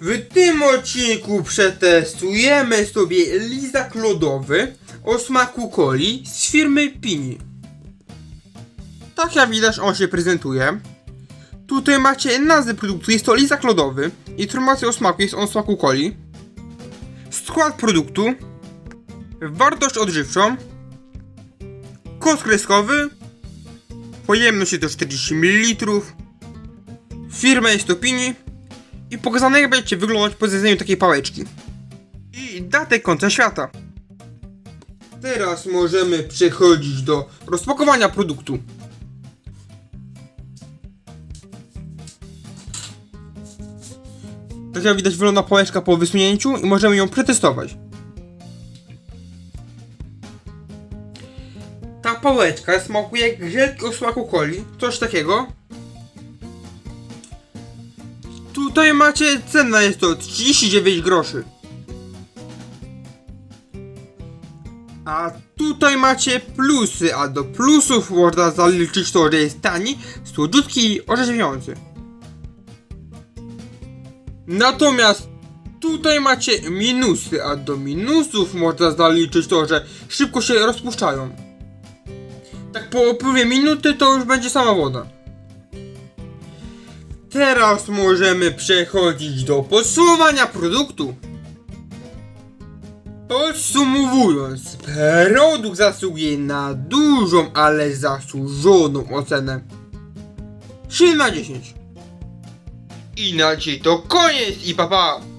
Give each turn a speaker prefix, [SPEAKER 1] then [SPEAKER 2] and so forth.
[SPEAKER 1] W tym odcinku przetestujemy sobie lizak lodowy o smaku coli z firmy Pini. Tak jak widać on się prezentuje. Tutaj macie nazwę produktu, jest to lizak lodowy. Informacja o smaku jest on smaku coli. Skład produktu. Wartość odżywczą. Kod kreskowy. Pojemność to 40 ml. Firma jest to Pini. I pokazane jak będzie wyglądać po zjedzeniu takiej pałeczki. I datę końca świata. Teraz możemy przechodzić do rozpakowania produktu. Tak jak widać wygląda pałeczka po wysunięciu i możemy ją przetestować. Ta pałeczka smakuje jak żelki o coli, coś takiego. Tutaj macie cena jest to 39 groszy. A tutaj macie plusy, a do plusów można zaliczyć to, że jest tani, słodziutki i orzeźwiający. Natomiast tutaj macie minusy, a do minusów można zaliczyć to, że szybko się rozpuszczają. Tak po upływie minuty to już będzie sama woda. Teraz możemy przechodzić do podsumowania produktu. Podsumowując, produkt zasługuje na dużą, ale zasłużoną ocenę. 7 na 10. Inaczej to koniec i papa. Pa.